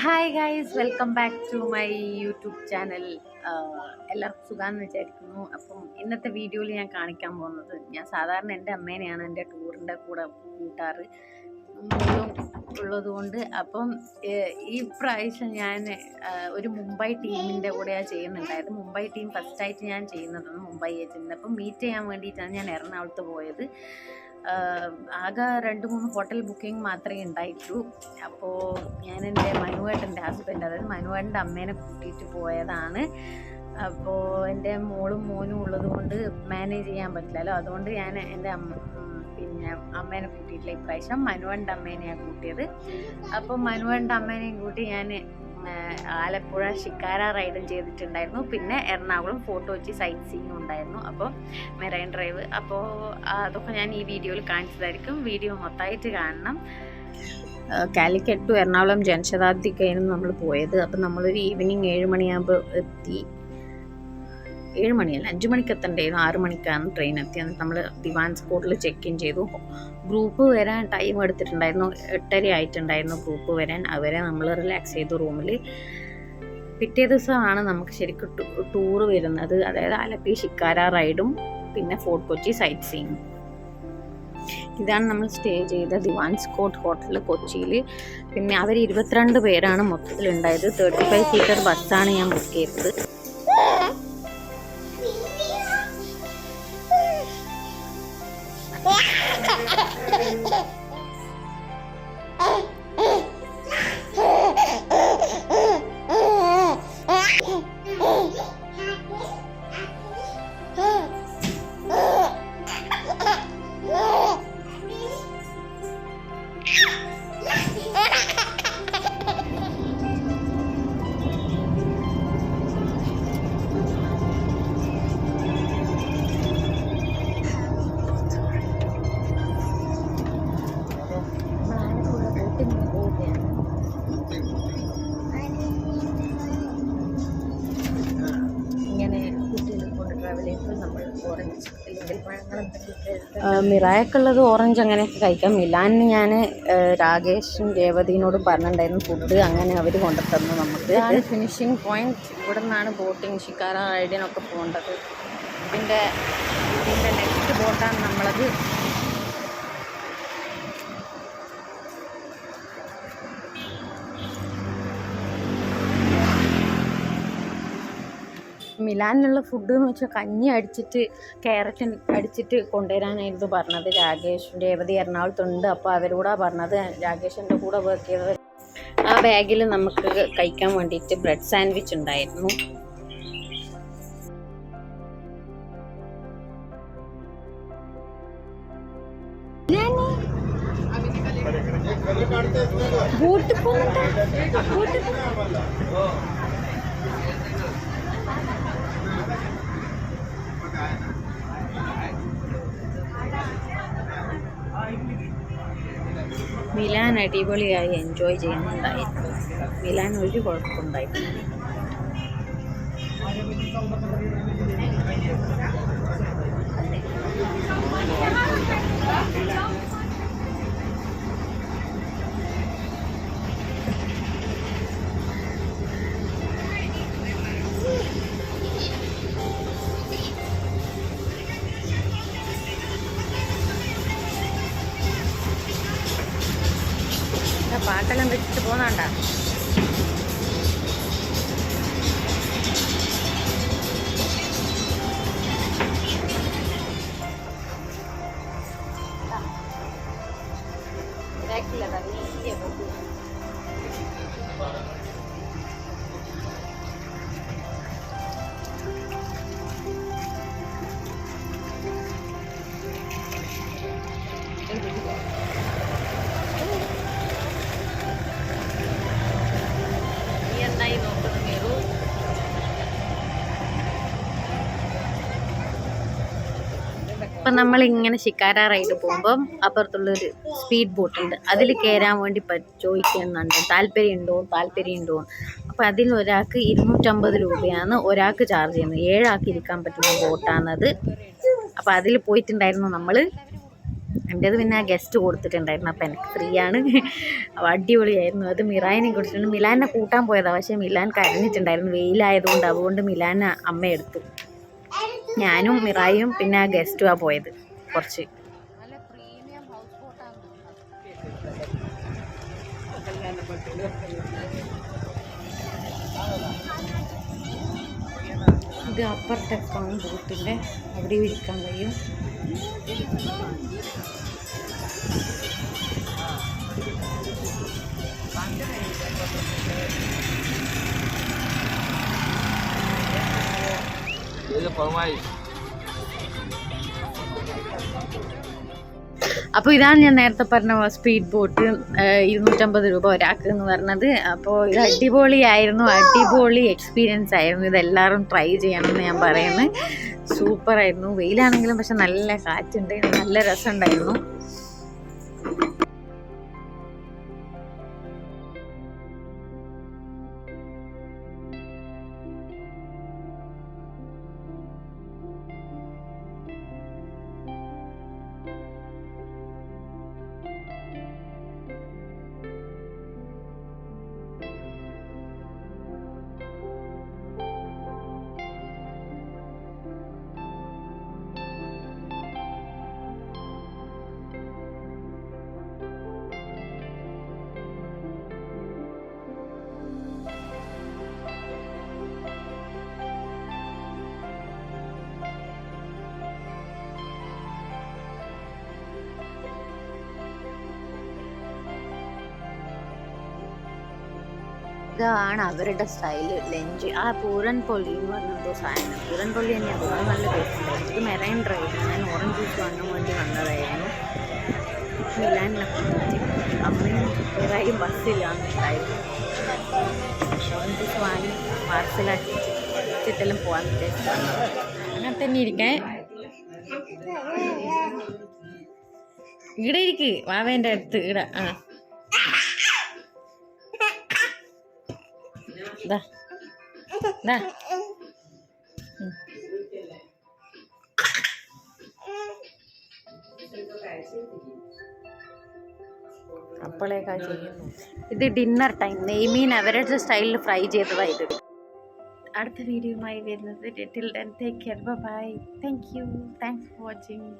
Hi guys welcome back to my YouTube channel എല്ലാവർക്കും സുഖമെന്ന് വിചാരിക്കുന്നു. അപ്പം ഇന്നത്തെ വീഡിയോയിൽ ഞാൻ കാണിക്കാൻ പോകുന്നത് ഞാൻ സാധാരണ എന്റെ അമ്മേനെയാണ് എന്റെ ടൂറിന്റെ കൂടെ കൂട്ടാറ്. ഉള്ളതുകൊണ്ട് അപ്പം ഈ പ്രാവശ്യം ഞാൻ ഒരു മുംബൈ ടീമിന്റെ കൂടെയാണ് ചെയ്യുന്നുണ്ടായത്. മുംബൈ ടീം ഫസ്റ്റായിട്ട് ഞാൻ ചെയ്യുന്നതാണ് മുംബൈ ഏജന്റിന്റെ അപ്പം മീറ്റ് ചെയ്യാൻ വേണ്ടിയിട്ടാണ് ഞാൻ എറണാകുളത്ത് പോയത്. ആകെ രണ്ട് മൂന്ന് ഹോട്ടൽ ബുക്കിംഗ് മാത്രമേ ഉണ്ടായിട്ടുള്ളൂ അപ്പോൾ ഞാൻ എന്റെ മനുവേട്ടന്റെ ഹസ്ബൻഡ് അതായത് മനുവേട്ടന്റെ അമ്മേനെ കൂട്ടിയിട്ട് പോയതാണ്. അപ്പോൾ എന്റെ മോളും മോനും ഉള്ളത് കൊണ്ട് മാനേജ് ചെയ്യാൻ പറ്റില്ലല്ലോ. അതുകൊണ്ട് ഞാൻ എന്റെ അമ്മ പിന്നെ അമ്മേനെ കൂട്ടിയിട്ടില്ല. ഇപ്രാവശ്യം മനുവേന്റെ അമ്മേനെയാണ് കൂട്ടിയത്. അപ്പോൾ മനുവേന്റെ അമ്മേനെയും കൂട്ടി ഞാൻ ആലപ്പുഴ ഷിക്കാര റൈഡും ചെയ്തിട്ടുണ്ടായിരുന്നു. പിന്നെ എറണാകുളം ഫോട്ടോ വെച്ച് സൈറ്റ് സീയിങ് ഉണ്ടായിരുന്നു. അപ്പോൾ മെറൈൻ ഡ്രൈവ്. അപ്പോൾ അതൊക്കെ ഞാൻ ഈ വീഡിയോയിൽ കാണിച്ചതായിരിക്കും. വീഡിയോ മൊത്തമായിട്ട് കാണണം. കാലിക്കറ്റ് ടു എറണാകുളം ജനശതാബ്ദിക്കായിരുന്നു നമ്മൾ പോയത്. അപ്പം നമ്മളൊരു ഈവനിങ് ഏഴ് മണിയാകുമ്പോൾ എത്തി. ഏഴ് മണിയല്ല അഞ്ച് മണിക്ക് എത്തണ്ടായിരുന്നു ആറ് മണിക്കാണ് ട്രെയിൻ എത്തി എന്നിട്ട് നമ്മൾ ദിവാൻ സ്പോട്ടിൽ ചെക്ക് ഇൻ ചെയ്തു. ഗ്രൂപ്പ് വരാൻ ടൈം എടുത്തിട്ടുണ്ടായിരുന്നു. എട്ടര ആയിട്ടുണ്ടായിരുന്നു ഗ്രൂപ്പ് വരാൻ. അവരെ നമ്മൾ റിലാക്സ് ചെയ്തു റൂമിൽ പിറ്റേ ദിവസമാണ് നമുക്ക് ശരിക്കും ടൂർ വരുന്നത്. അതായത് ആലപ്പി ഷിക്കാര റൈഡും പിന്നെ ഫോർട്ട് കൊച്ചി സൈറ്റ് സീയിങ് ഇതാണ് നമ്മൾ സ്റ്റേ ചെയ്ത ദിവാൻ സ്കോട്ട് ഹോട്ടൽ കൊച്ചിയിൽ പിന്നെ അവർ ഇരുപത്തിരണ്ട് പേരാണ് മൊത്തത്തിലുണ്ടായത്. തേർട്ടി ഫൈവ് സീറ്റർ ബസ്സാണ് ഞാൻ ബുക്ക് ചെയ്തത്. 咳 咳 ഓറഞ്ച് എന്തെങ്കിലും ഓറഞ്ച് അങ്ങനെയൊക്കെ കഴിക്കാം. മിലാനിന് ഞാൻ രാകേഷും രേവതിനോടും പറഞ്ഞിട്ടുണ്ടായിരുന്നു ഫുഡ് അങ്ങനെ അവർ കൊണ്ടുതന്നു നമുക്ക്. ഫിനിഷിംഗ് പോയിന്റ് ഇവിടെ നിന്നാണ് ബോട്ടിങ് ഷിക്കാറ റൈഡിനൊക്കെ പോകേണ്ടത്. ഇതിന്റെ ഇതിന്റെ നെക്സ്റ്റ് ബോട്ടാണ് നമ്മളത് മിലാനിലുള്ള ഫുഡ് എന്ന് വെച്ചാൽ കഞ്ഞി അടിച്ചിട്ട് ക്യാരറ്റ് അടിച്ചിട്ട് കൊണ്ടുവരാനായിരുന്നു പറഞ്ഞത് രാകേഷ് രേവതി എറണാകുളത്തുണ്ട്. അപ്പോൾ അവരോടാ പറഞ്ഞത് രാകേഷിന്റെ കൂടെ വർക്ക് ചെയ്തത് ആ ബാഗിൽ നമുക്ക് കഴിക്കാൻ വേണ്ടിയിട്ട് ബ്രെഡ് സാൻഡ്വിച്ച് ഉണ്ടായിരുന്നു. ബൂട്ട് പോകണ്ട ബോട്ട് മിലാൻ അടിപൊളിയായി എൻജോയ് ചെയ്യുന്നുണ്ടായിരുന്നു. മിലാൻ ഒരു കുഴപ്പമുണ്ടായിട്ടില്ല. പാട്ടെല്ലാം വെച്ചിട്ട് ഇപ്പം നമ്മൾ ഇങ്ങനെ ഷിക്കാര റൈഡ് പോകുമ്പം അപ്പുറത്തുള്ളൊരു സ്പീഡ് ബോട്ട് ഉണ്ട്. അതിൽ കയറാൻ വേണ്ടി ചോദിക്കുന്നുണ്ട്. താല്പര്യമുണ്ടോ? താല്പര്യമുണ്ടോ? അപ്പം അതിൽ ഒരാൾക്ക് ഇരുന്നൂറ്റമ്പത് രൂപയാണ് ഒരാൾക്ക് ചാർജ് ചെയ്യുന്നത്. ഏഴാൾക്ക് ഇരിക്കാൻ പറ്റുന്ന ബോട്ടാണത് അപ്പം അതിൽ പോയിട്ടുണ്ടായിരുന്നു നമ്മൾ എന്റേത് പിന്നെ ആ ഗസ്റ്റ് കൊടുത്തിട്ടുണ്ടായിരുന്നു. അപ്പം എനിക്ക് ഫ്രീ ആണ് അപ്പോൾ അടിപൊളിയായിരുന്നു. അത് മിറാനെ കൊടുത്തിട്ടുണ്ട് മിലാനെ കൂട്ടാൻ പോയതാണ് പക്ഷേ മിലാൻ കരഞ്ഞിട്ടുണ്ടായിരുന്നു. വെയിലായതുകൊണ്ട് അതുകൊണ്ട് മിലാനെ അമ്മ എടുത്തു. ഞാനും മിറായും പിന്നെ ആ ഗസ്റ്റുമാണ് പോയത് കുറച്ച്. നല്ല പ്രീമിയം ഹൗസ് ബോട്ടാണ് ഇത് അപ്പുറത്തെക്കാണ് ബോട്ടിന്റെ അവിടെ ഇരിക്കാൻ കഴിയും. അപ്പോൾ ഇതാണ് ഞാൻ നേരത്തെ പറഞ്ഞ സ്പീഡ് ബോട്ട് ഇരുന്നൂറ്റമ്പത് രൂപ ഒരാൾക്ക് എന്ന് പറഞ്ഞത്. അപ്പോൾ ഇത് അടിപൊളിയായിരുന്നു അടിപൊളി എക്സ്പീരിയൻസ് ആയിരുന്നു. ഇതെല്ലാവരും ട്രൈ ചെയ്യണമെന്ന് ഞാൻ പറയുന്നത് സൂപ്പറായിരുന്നു വെയിലാണെങ്കിലും പക്ഷെ നല്ല കാറ്റുണ്ട്. നല്ല രസമുണ്ടായിരുന്നു. ഇതാണ് അവരുടെ സ്റ്റൈൽ. ലഞ്ച്. ആ പൂരൻ പൊള്ളി എന്ന് പറഞ്ഞ എന്തോ സാധനം. പൂരൻ പൊള്ളി തന്നെയാണ് അത് നല്ല ടേസ്റ്റ് ഇത് മെറൈൻ ഡ്രൈവ്. ഞാൻ ഓറഞ്ച് ജ്യൂസ് വാങ്ങാൻ വേണ്ടി വന്നതായിരുന്നു. മിലാനിലൊക്കെ അമ്മയും ഇതായും ബസ്സിലാണുണ്ടായിരുന്നു ഓറഞ്ച് ജ്യൂസ് വാങ്ങി പാർസലാക്കി വെച്ചിട്ടെല്ലാം പോകാൻ വിചാരിച്ചു അങ്ങനെ തന്നെ ഇരിക്കാൻ ഇവിടെ ഇരിക്ക്. വാവേന്റെ അടുത്ത്. ഇവിടെ ആ. ഉം. ചെയ്യുന്നു ഇത് ഡിന്നർ ടൈം നെയ്മീൻ അവരുടെ സ്റ്റൈലിൽ ഫ്രൈ ചെയ്തതാണ് ഇത്. അടുത്ത വീഡിയോയുമായി വരുന്നത്. Bye thank you thanks for watching